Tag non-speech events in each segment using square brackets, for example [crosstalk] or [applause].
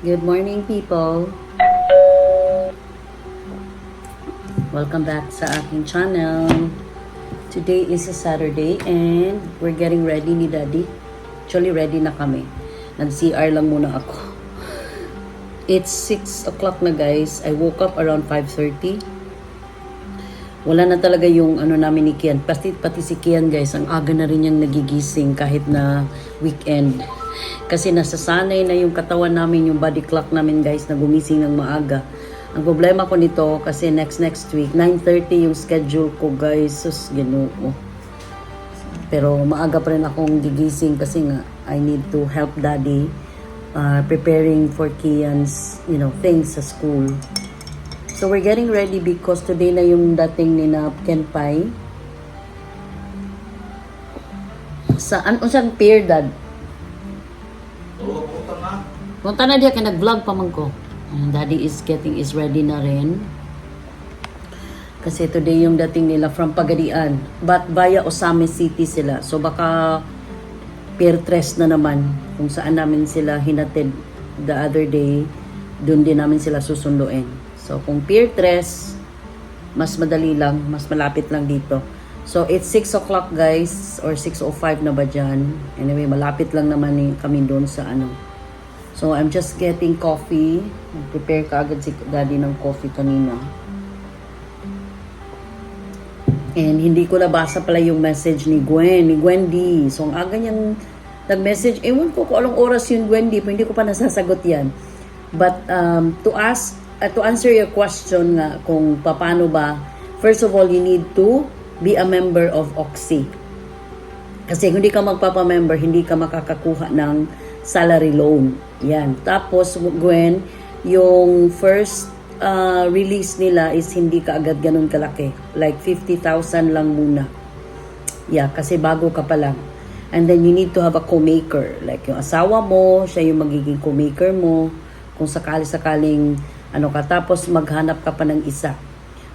Good morning, people. Welcome back sa aking channel. Today is a Saturday and we're getting ready ni Daddy. Actually, ready na kami. Nag-CR lang muna ako. It's 6 o'clock na guys. I woke up around 5.30. Wala na talaga yung ano namin ni Kian. Pati, pati si Kian guys, ang aga na rin niyang nagigising kahit na weekend. Kasi nasasanay na yung katawan namin, yung body clock namin guys na gumising ng maaga. Ang problema ko nito kasi next next week, 9.30 yung schedule ko guys. Sus, ginoo. Pero maaga pa rin akong gigising kasi nga I need to help daddy uh, preparing for Kian's, you know, things sa school. So we're getting ready because today na yung dating ni na Ken Pai. Sa ano saan pier dad? Punta na diya kay nag-vlog pa man ko. And daddy is getting is ready na rin. Kasi today yung dating nila from Pagadian. But via Osame City sila. So baka Pier 3 na naman kung saan namin sila hinatid the other day. Doon din namin sila susunduin. So kung Pier 3, mas madali lang, mas malapit lang dito. So it's 6 o'clock guys or 6.05 na ba dyan. Anyway, malapit lang naman kami doon sa ano. So I'm just getting coffee. Prepare ka agad si daddy ng coffee kanina. And hindi ko nabasa pala yung message ni Gwen, ni Gwendy. So ang aga niyang nag-message, ewan ko kung anong oras yung Gwendy, pero hindi ko pa nasasagot yan. But um, to ask, uh, to answer your question nga kung paano ba, first of all, you need to be a member of Oxy. Kasi kung hindi ka magpapamember, hindi ka makakakuha ng salary loan. Yan. Tapos, Gwen, yung first uh, release nila is hindi ka agad ganun kalaki. Like 50,000 lang muna. Yeah, kasi bago ka pa lang. And then you need to have a co-maker. Like yung asawa mo, siya yung magiging co-maker mo. Kung sakali-sakaling ano ka. Tapos maghanap ka pa ng isa.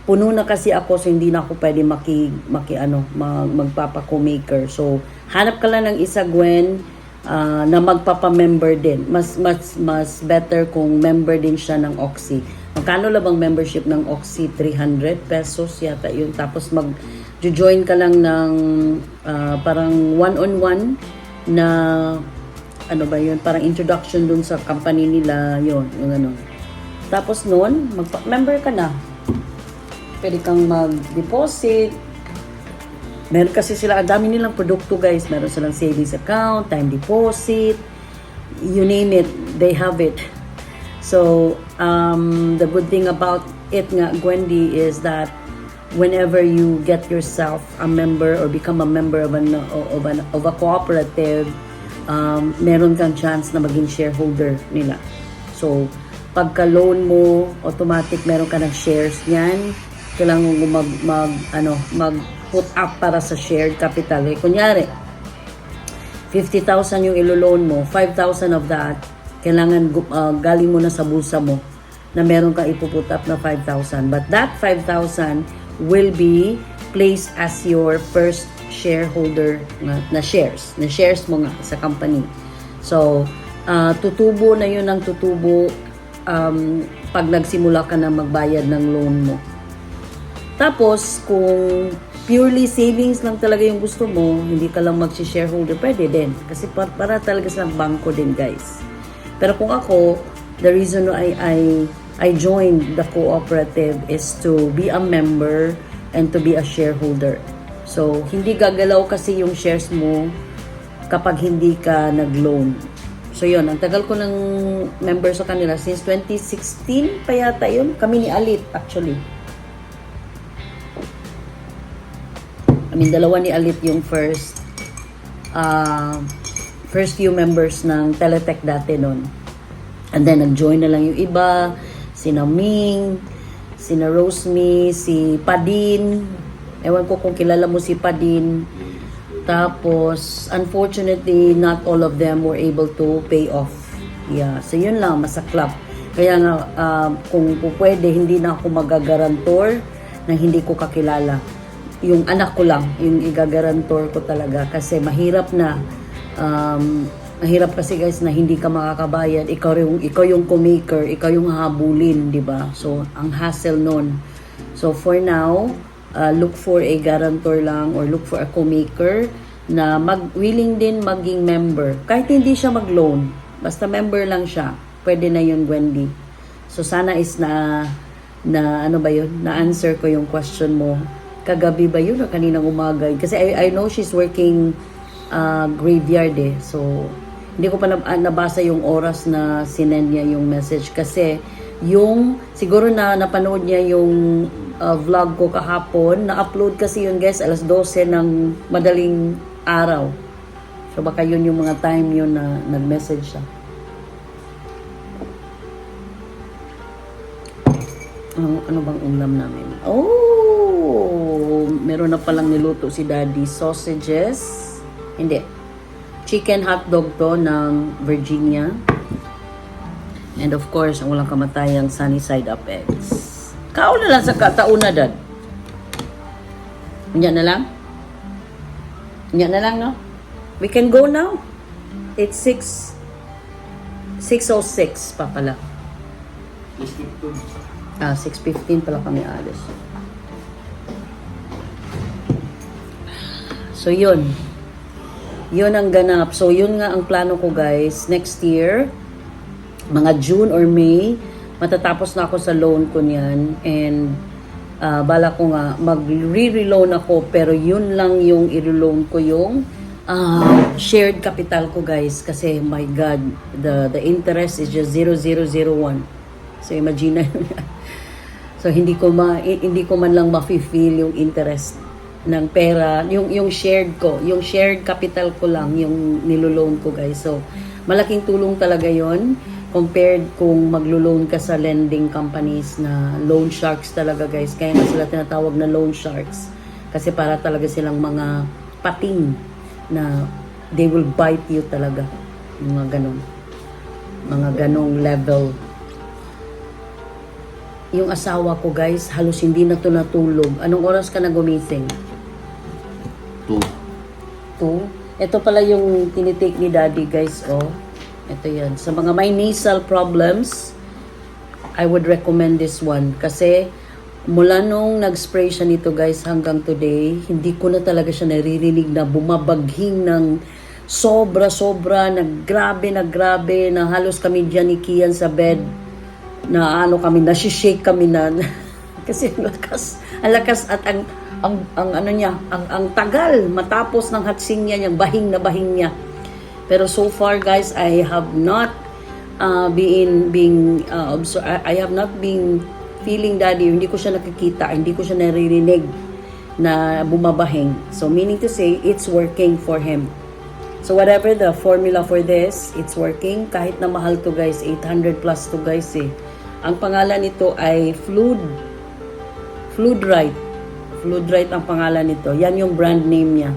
Puno na kasi ako so hindi na ako pwede maki, maki ano, mag, magpapa-co-maker. So hanap ka lang ng isa, Gwen, ah, na magpapa-member din. Mas, mas, mas better kung member din siya ng Oxy. Magkano lang bang membership ng Oxy? 300 pesos yata yun. Tapos mag join ka lang ng ah, parang one-on-one na ano ba yun, parang introduction dun sa company nila, yun, yung ano. Tapos noon, mag-member ka na. Pwede kang mag-deposit. Meron kasi sila, ang dami nilang produkto guys. Meron silang savings account, time deposit, you name it, they have it. So, um, the good thing about it nga, Gwendy, is that whenever you get yourself a member or become a member of, an, of, an, of a cooperative, um, meron kang chance na maging shareholder nila. So, pagka-loan mo, automatic meron ka ng shares niyan. Kailangan mo mag, mag, ano, mag put up para sa shared capital. Eh, kunyari, 50,000 yung ilo-loan mo, 5,000 of that, kailangan uh, galing mo na sa bulsa mo na meron kang ipuput up na 5,000. But that 5,000 will be placed as your first shareholder na, na shares, na shares mo nga sa company. So, uh, tutubo na yun ang tutubo um, pag nagsimula ka na magbayad ng loan mo. Tapos, kung purely savings lang talaga yung gusto mo, hindi ka lang mag-shareholder, pwede din. Kasi para, para talaga sa bangko din, guys. Pero kung ako, the reason why I, I joined the cooperative is to be a member and to be a shareholder. So, hindi gagalaw kasi yung shares mo kapag hindi ka nag-loan. So, yun. Ang tagal ko ng member sa kanila since 2016 pa yata yun. Kami ni Alit, actually. I mean, dalawa ni Alit yung first uh, first few members ng Teletech dati noon. And then, nag-join na lang yung iba. Sina Ming, sina Rosemi, si Padin. Ewan ko kung kilala mo si Padin. Tapos, unfortunately, not all of them were able to pay off. Yeah, so yun lang, masaklap. Kaya nga, uh, kung pwede, hindi na ako magagarantor na hindi ko kakilala. Yung anak ko lang, yung igagarantor ko talaga. Kasi mahirap na um, Mahirap kasi guys na hindi ka makakabayad. Ikaw yung, ikaw yung co-maker, ikaw yung habulin, di ba? So, ang hassle nun. So, for now, uh, look for a guarantor lang or look for a co-maker na mag, willing din maging member. Kahit hindi siya mag-loan, basta member lang siya, pwede na yun, Wendy. So, sana is na, na ano ba yun, na-answer ko yung question mo. Kagabi ba yun o kaninang umaga? Kasi I, I know she's working uh, graveyard eh. So, hindi ko pa ah, nabasa yung oras na sinend niya yung message kasi yung siguro na napanood niya yung uh, vlog ko kahapon na-upload kasi yun guys alas 12 ng madaling araw so baka yun yung mga time yun na nag-message siya ano, ano bang ulam namin? Oh! Meron na palang niluto si Daddy. Sausages. Hindi. Chicken hotdog to ng Virginia. And of course, ang walang kamatayang sunny side up eggs. Kao na lang sa katauna, Dad. Yan na lang? Yan na lang, no? We can go now. It's 6 6.06 pa pala. Ah, 6.15 pala kami alis. So, yun. Yun ang ganap. So, yun nga ang plano ko, guys. Next year, mga June or May, matatapos na ako sa loan ko niyan. And, ah, bala ko nga, mag-re-reloan ako. Pero yun lang yung i-reloan ko yung ah, shared capital ko, guys. Kasi, my God, the, the interest is just 0.001. So, imagine na. [laughs] So hindi ko ma hindi ko man lang mafi-feel yung interest ng pera, yung yung shared ko, yung shared capital ko lang yung nilo-loan ko guys. So malaking tulong talaga 'yon compared kung maglo-loan ka sa lending companies na loan sharks talaga guys. Kaya nga sila tinatawag na loan sharks kasi para talaga silang mga pating na they will bite you talaga. Mga ganun. Mga ganong level yung asawa ko guys, halos hindi na to natulog. Anong oras ka na gumising? Two. Two. Ito pala yung tinitake ni daddy guys, oh. Ito yan. Sa mga may nasal problems, I would recommend this one. Kasi mula nung nag-spray siya nito guys hanggang today, hindi ko na talaga siya naririnig na bumabaghing ng sobra-sobra, naggrabe, naggrabe, na halos kami dyan ni Kian sa bed na ano kami, shake kami na [laughs] kasi ang lakas, ang lakas at ang ang, ang ano niya, ang, ang tagal matapos ng hatsing niya, yung bahing na bahing niya. Pero so far guys, I have not uh, been being uh, obser- I have not been feeling daddy, hindi ko siya nakikita, hindi ko siya naririnig na bumabahing. So meaning to say, it's working for him. So whatever the formula for this, it's working. Kahit na mahal to guys, 800 plus to guys eh. Ang pangalan nito ay Flood. Floodrite. Floodrite ang pangalan nito. Yan yung brand name niya.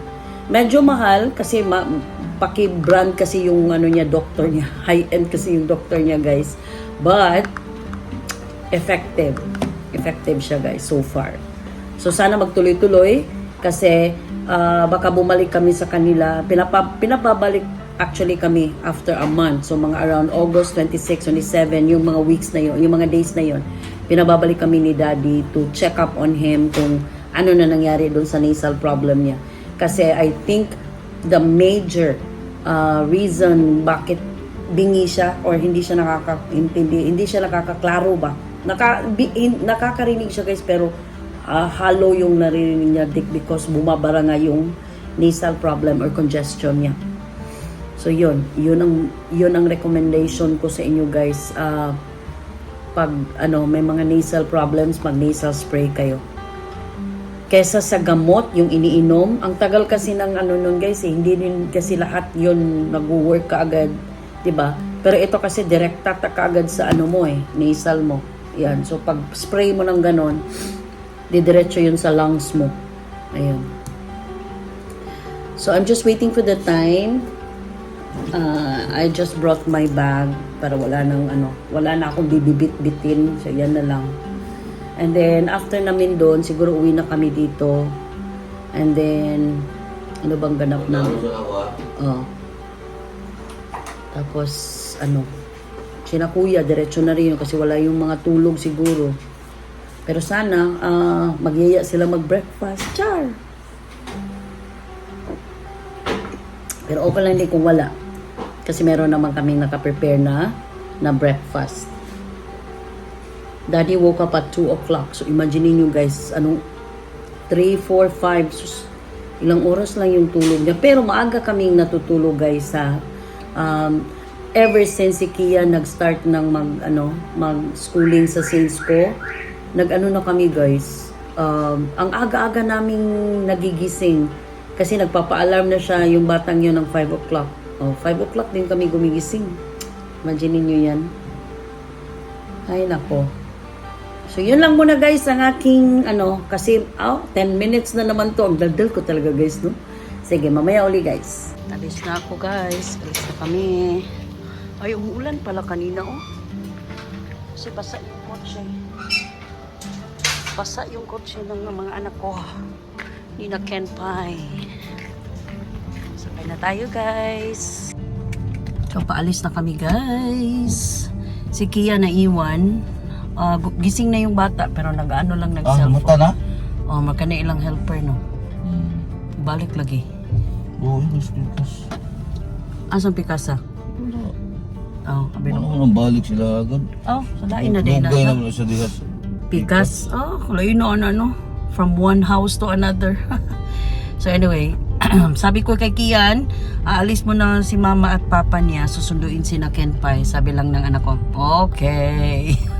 Medyo mahal kasi ma- paki-brand kasi yung ano niya, doctor niya. [laughs] High-end kasi yung doctor niya guys. But, effective. Effective siya guys so far. So sana magtuloy-tuloy kasi ah, baka bumalik kami sa kanila. Pinapa, pinapabalik actually kami after a month. So mga around August 26, 27, yung mga weeks na yon, yung mga days na yon, pinababalik kami ni Daddy to check up on him kung ano na nangyari doon sa nasal problem niya. Kasi I think the major uh, reason bakit bingi siya or hindi siya nakakaintindi, hindi siya nakakaklaro ba? Naka, bi, in, nakakarinig siya guys pero ah, hollow yung naririnig niya dik because bumabara nga yung nasal problem or congestion niya. So yun, yun ang yun ang recommendation ko sa inyo guys. Ah, pag ano may mga nasal problems, mag nasal spray kayo. Kesa sa gamot, yung iniinom, ang tagal kasi ng ano nun guys, eh, hindi din kasi lahat yun nag-work kaagad, 'di ba? Pero ito kasi direct tatak kaagad sa ano mo eh, nasal mo. Yan. So pag spray mo ng ganon, didiretso yun sa lungs mo. Ayun. So I'm just waiting for the time. Uh, I just brought my bag para wala nang ano, wala na akong bibibit-bitin. So yan na lang. And then after namin doon, siguro uwi na kami dito. And then ano bang ganap na? Oh. Tapos, ano, sina kuya, diretso na rin kasi wala yung mga tulog siguro. Pero sana, ah, magyaya sila mag-breakfast. Char! Pero okay lang din kung wala. Kasi meron naman kaming nakaprepare na na breakfast. Daddy woke up at 2 o'clock. So, imagine niyo guys, anong 3, 4, 5, sus, ilang oras lang yung tulog niya. Pero maaga kaming natutulog guys sa um, ever since si Kia nag-start ng mag, ano, mag-schooling sa Saints ko, nag-ano na kami guys, um, ang aga-aga naming nagigising kasi nagpapa-alarm na siya yung batang yun ng 5 o'clock. Oh, 5 o'clock din kami gumigising. Imagine niyo yan. Ay, nako. So, yun lang muna guys ang aking ano, kasi oh, 10 minutes na naman to. Ang daldal ko talaga guys, no? Sige, mamaya uli guys. Alis na ako guys. Alis na kami. Ay, umuulan pala kanina oh. Kasi basa yung kotse. Basa yung kotse ng mga anak ko. Ni na Ken Pai. Sabay na tayo guys. So, paalis na kami guys. Si Kia na iwan. Ah, gu- gising na yung bata pero nag-ano lang Ah, nag-cellphone. mata na? Oh, magkana ilang helper no. Hmm. Balik lagi. Oo, yun, mas Asan pikasa? Oh, abi Ano no. nang balik sila agad? Oh, salain na din na. Dugay naman sa dihas. Pikas. Oh, layo na ano, from one house to another. [laughs] so anyway, [clears throat] sabi ko kay Kian, aalis mo na si mama at papa niya, susunduin si na Kenpai. Sabi lang ng anak ko, okay. [laughs]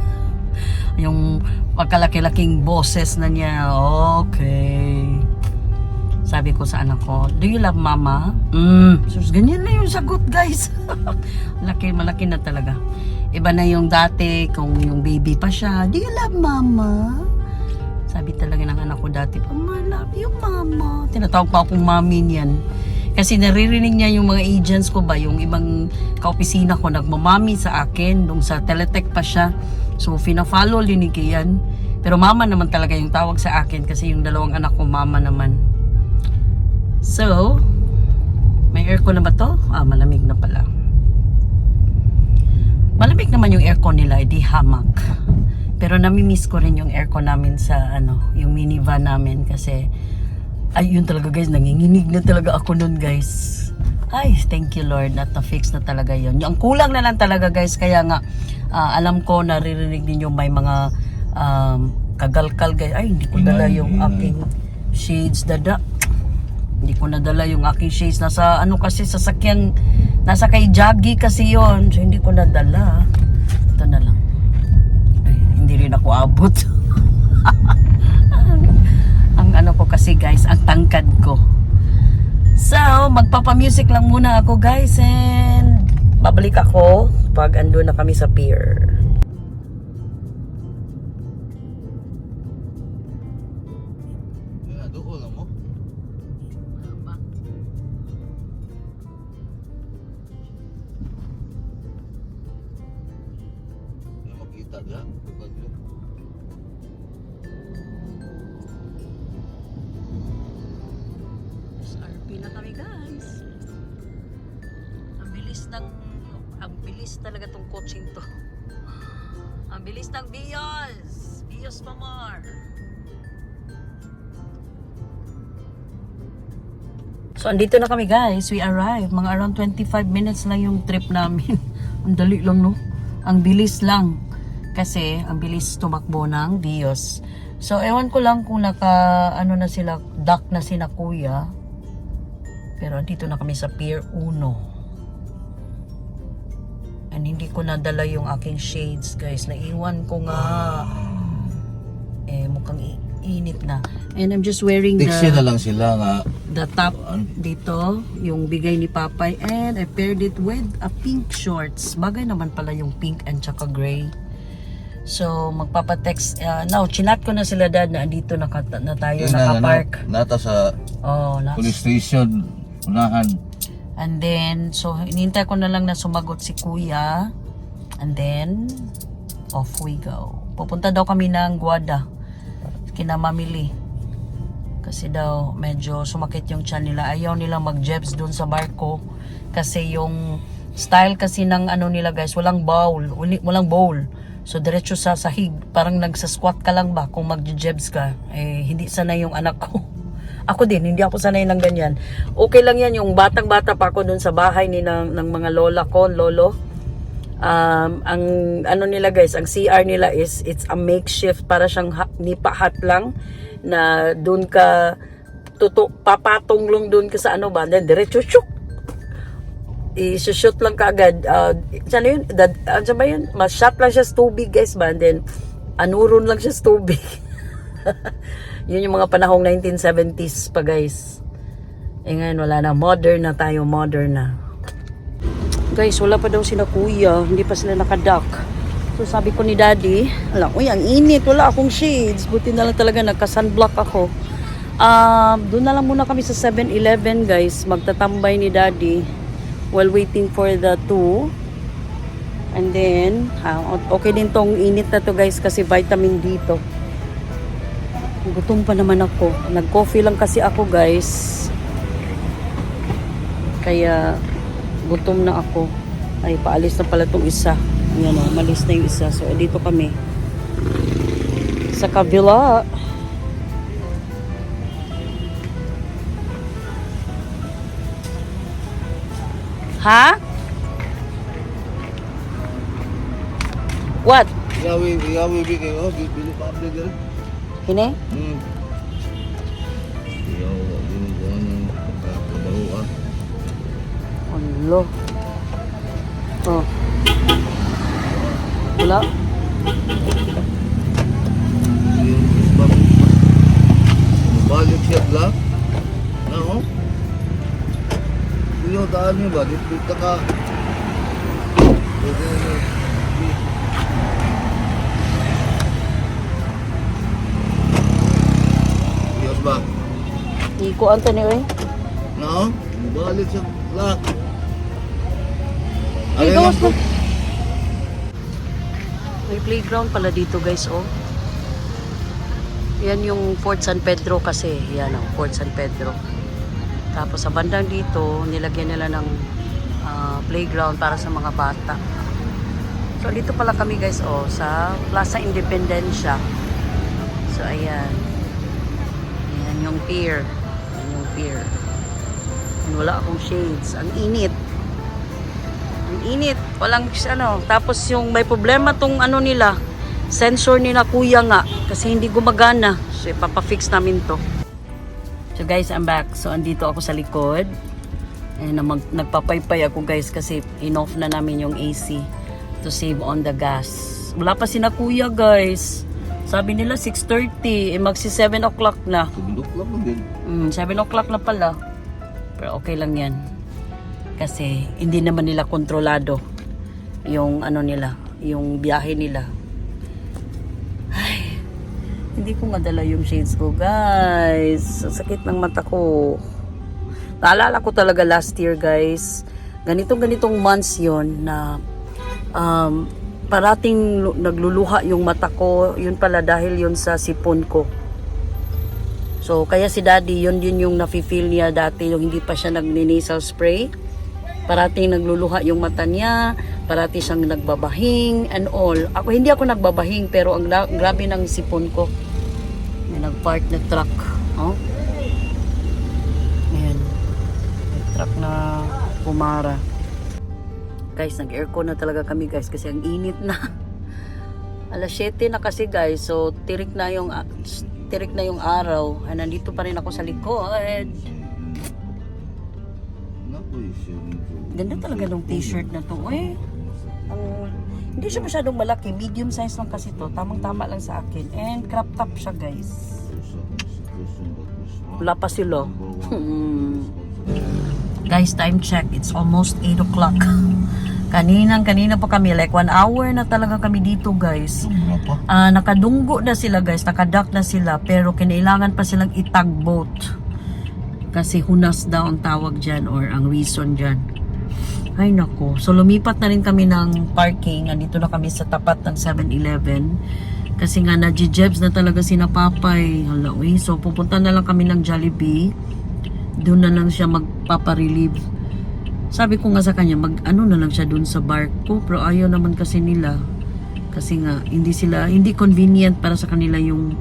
Yung pagkalaki-laking boses na niya, okay. Sabi ko sa anak ko, do you love mama? Mm. Sus, ganyan na yung sagot guys. [laughs] Laki, malaki na talaga. Iba na yung dati, kung yung baby pa siya, do you love mama? Sabi talaga ng anak ko dati, Mama, love you mama. Tinatawag pa akong mami niyan. Kasi naririnig niya yung mga agents ko ba, yung ibang kaopisina ko, nagmamami sa akin, nung sa Teletech pa siya. So, fina-follow linig yan. Pero mama naman talaga yung tawag sa akin kasi yung dalawang anak ko, mama naman. So, may aircon na ba to? Ah, malamig na pala. Malamig naman yung aircon nila, di hamak. Pero nami-miss ko rin yung aircon namin sa ano, yung minivan namin kasi ay yun talaga guys, nanginginig na talaga ako nun guys. Ay, thank you Lord, na na-fix na talaga yun. Yung kulang na lang talaga guys, kaya nga ah, alam ko naririnig ninyo may mga um, kagalkal guys. Ay, hindi ko dala yung aking shades dada. Hindi ko nadala yung aking shades. Nasa ano kasi sasakyan, nasa kay Jaggy kasi yon So hindi ko nadala. Ito na lang. Ay, hindi rin ako abot. [laughs] ang, ang ano ko kasi guys, ang tangkad ko. So, magpapa-music lang muna ako guys and babalik ako pag ando na kami sa pier. Na kami guys. Ang bilis ng ang bilis talaga tong coaching to. Ang bilis ng Bios. Bios Mamar. So andito na kami guys. We arrived. Mga around 25 minutes lang yung trip namin. [laughs] ang dali lang no. Ang bilis lang. Kasi ang bilis tumakbo ng Bios. So ewan ko lang kung naka ano na sila, dock na sina kuya. Pero andito na kami sa Pier 1. And hindi ko nadala yung aking shades, guys. Naiwan ko nga. Eh, mukhang init na. And I'm just wearing Tiksi na the, lang sila nga. the top dito, yung bigay ni Papay. And I paired it with a pink shorts. Bagay naman pala yung pink and tsaka gray. So, magpapatext. Uh, now, chinat ko na sila dad na andito na, na tayo, na, nakapark. na, nata sa Oh, na, police station. Unahan. And then, so, inintay ko na lang na sumagot si kuya. And then, off we go. Pupunta daw kami ng Guada. Kinamamili. Kasi daw, medyo sumakit yung tiyan nila. Ayaw nila mag-jebs dun sa barko. Kasi yung style kasi ng ano nila guys, walang bowl, walang bowl. So diretso sa sahig, parang nagsa-squat ka lang ba kung mag-jebs ka. Eh hindi sanay yung anak ko. Ako din, hindi ako sanay ng ganyan. Okay lang yan, yung batang-bata pa ako dun sa bahay ni ng, ng mga lola ko, lolo. Um, ang ano nila guys, ang CR nila is it's a makeshift para siyang ha, nipa hut lang na doon ka tuto, papatong lang doon ka sa ano ba, then diretso syuk i-shoot lang kaagad. Uh, saan yun? Dad, ano ba yun? Mas-shot lang siya sa tubig, guys ba? And then, anuron lang siya sa tubig. [laughs] yun yung mga panahong 1970s pa, guys. Eh ngayon, wala na. Modern na tayo. Modern na. Guys, wala pa daw sila kuya. Hindi pa sila nakadak. So, sabi ko ni daddy, alam, uy, ang init. Wala akong shades. Buti na lang talaga nagka-sunblock ako. Um, doon na lang muna kami sa 7-Eleven, guys. Magtatambay ni daddy while waiting for the two. And then, ha, okay din tong init na to guys kasi vitamin D to. Gutom pa naman ako. Nag-coffee lang kasi ako guys. Kaya gutom na ako. Ay, paalis na pala tong isa. Yan o, malis na yung isa. So, dito kami. Sa kabila. Ha? What? Yawi, yawi bigay oh, bibili pa update Hine? Hmm. Din ko ano, pagkakabaho ah. Ano? Oh. Wala? Balik siya bla. Na oh. Iyo, daan niyo ba? Dito ka. Pwede na. Ba? Iko ang tani oy. No? Balik siya bla. Ay, gawas na. May playground pala dito guys, oh. Yan yung Fort San Pedro kasi. Yan oh, Fort San Pedro. Tapos sa bandang dito, nilagyan nila ng ah, playground para sa mga bata. So dito pala kami guys, oh, sa Plaza Independencia. So ayan. Ayan yung pier. Ayan yung pier. And wala akong shades. Ang init. Ang init. Walang ano. Tapos yung may problema tong ano nila. Sensor nila kuya nga. Kasi hindi gumagana. So ipapafix namin to. So guys, I'm back. So andito ako sa likod. And mag, nagpapaypay ako guys kasi in-off na namin yung AC to save on the gas. Wala pa sina kuya guys. Sabi nila 6.30. Eh magsi 7 o'clock na. Tundok lang mo din. Mm, 7 o'clock na pala. Pero okay lang yan. Kasi hindi naman nila kontrolado yung ano nila, yung biyahe nila. Ay, hindi ko madala yung shades ko, guys. Ang sakit ng mata ko. Naalala ko talaga last year, guys. Ganitong ganitong months yon na um, parating lu- nagluluha yung mata ko. Yun pala dahil yun sa sipon ko. So, kaya si daddy, yun din yung nafe-feel niya dati, yung hindi pa siya nag-nasal spray. Parating nagluluha yung mata niya, parati siyang nagbabahing and all. Ako, hindi ako nagbabahing, pero ang gra- grabe ng sipon ko. May nag-park na truck. Oh. Ayan. May truck na pumara. Guys, nag-aircon na talaga kami guys kasi ang init na. [laughs] Alas 7 na kasi guys, so tirik na yung ah, tirik na yung araw. Ay, nandito pa rin ako sa likod. Ganda talaga ng t-shirt na to. Eh, ang, hindi siya masyadong malaki. Medium size lang kasi to. Tamang-tama lang sa akin. And crop top siya guys. Wala pa sila. [laughs] Hmm. Guys, time check. It's almost 8 o'clock. Kaninang kanina pa kami. Like one hour na talaga kami dito guys. Ah, nakadunggo na sila guys, nakadak na sila pero kinailangan pa silang itagboat. Kasi hunas daw ang tawag dyan or ang reason dyan. Ay nako. So lumipat na rin kami ng parking. Andito na kami sa tapat ng 7-Eleven. Kasi nga na-jebs na talaga si na Papay. Hala, uy. So pupunta na lang kami ng Jollibee. Doon na lang siya magpaparelieve. Sabi ko nga sa kanya, mag ano na lang siya dun sa barko, pero ayaw naman kasi nila. Kasi nga, hindi sila, hindi convenient para sa kanila yung,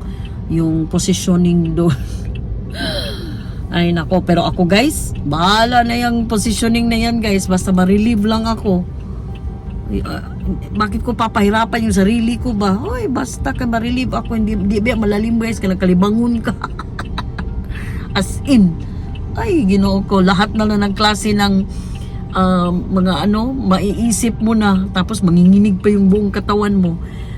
yung positioning doon. [laughs] Ay nako, pero ako guys, bahala na yung positioning na yan guys, basta ma-relieve lang ako. Ah, bakit ko papahirapan yung sarili ko ba? Hoy, basta ka ma-relieve ako, hindi, hindi ba malalim guys, ka kalibangon ka. [laughs] As in, ay ginoo ko, lahat na lang ng klase ng um, mga ano, maiisip mo na, tapos manginginig pa yung buong katawan mo.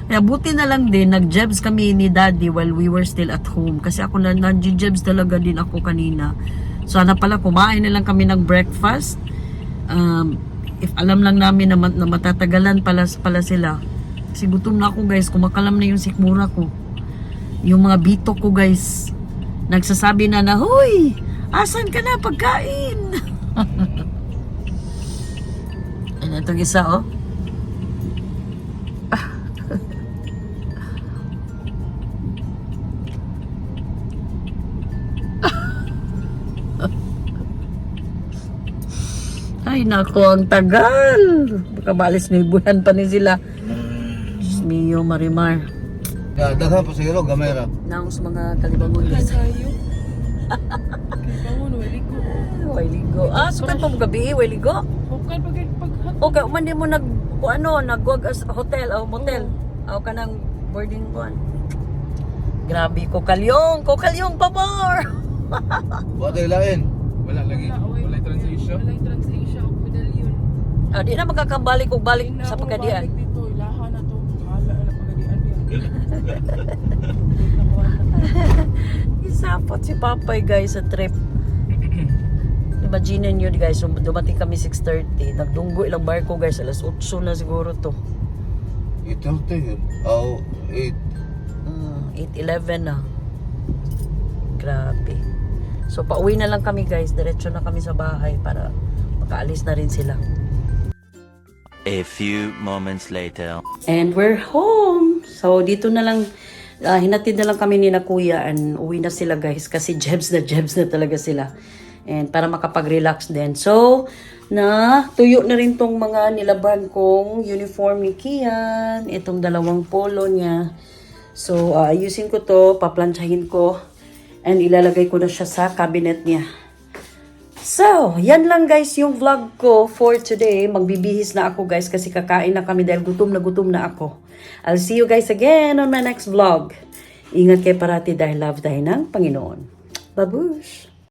Kaya buti na lang din, nag-jebs kami ni daddy while we were still at home. Kasi ako na, nag-jebs talaga din ako kanina. Sana pala kumain na lang kami ng breakfast. Um, if alam lang namin na, mat- na matatagalan pala, pala sila. Kasi gutom na ako guys, kumakalam na yung sikmura ko. Yung mga bito ko guys, nagsasabi na na, Hoy, asan ka na pagkain? [laughs] ano itong isa oh? [laughs] Ay, nako, ang tagal. Baka maalis na ibuhan pa ni sila. Diyos mio, Marimar. Daghan pa siguro, gamera. Naong sa mga kalibangon guys. [laughs] Way ligo. Ah, sukat pa mo gabi, way ligo. Hukay pag. Okay, man di mo nag, o ano, nagwag as hotel o motel. O ka ng boarding one. Grabe, kokalyong, kokalyong pa more. [laughs] Wala lain. Wala lagi. Wala translation. Wala translation. Medallion. Ah, di na magkakabalik o balik Hindi na sa pagkadian. mabalik dito. Ilaha na to. Bahala na pagkadian. [laughs] [laughs] Isapot si Papay guys sa trip. Imagine nyo guys, dumating kami 6.30. Nagdunggo ilang barko guys, alas 8 na siguro to. Ito, ito yun. Oh, eight. Mm, 8.11 na. Grabe. So pauwi na lang kami guys, diretso na kami sa bahay para makaalis na rin sila. A few moments later. And we're home. So, dito na lang, ah, hinatid na lang kami ni na kuya and uwi na sila guys kasi [laughs] jebs na jebs na talaga sila. And para makapag-relax din. So, na tuyo na rin tong mga nilaban kong uniform ni Kian. Itong dalawang polo niya. So, ah, ayusin ko to, paplansyahin ko. And ilalagay ko na siya sa cabinet niya. So, yan lang guys yung vlog ko for today. Magbibihis na ako guys kasi kakain na kami dahil gutom na gutom na ako. I'll see you guys again on my next vlog. Ingat kayo parati dahil love tayo ng Panginoon. Babush!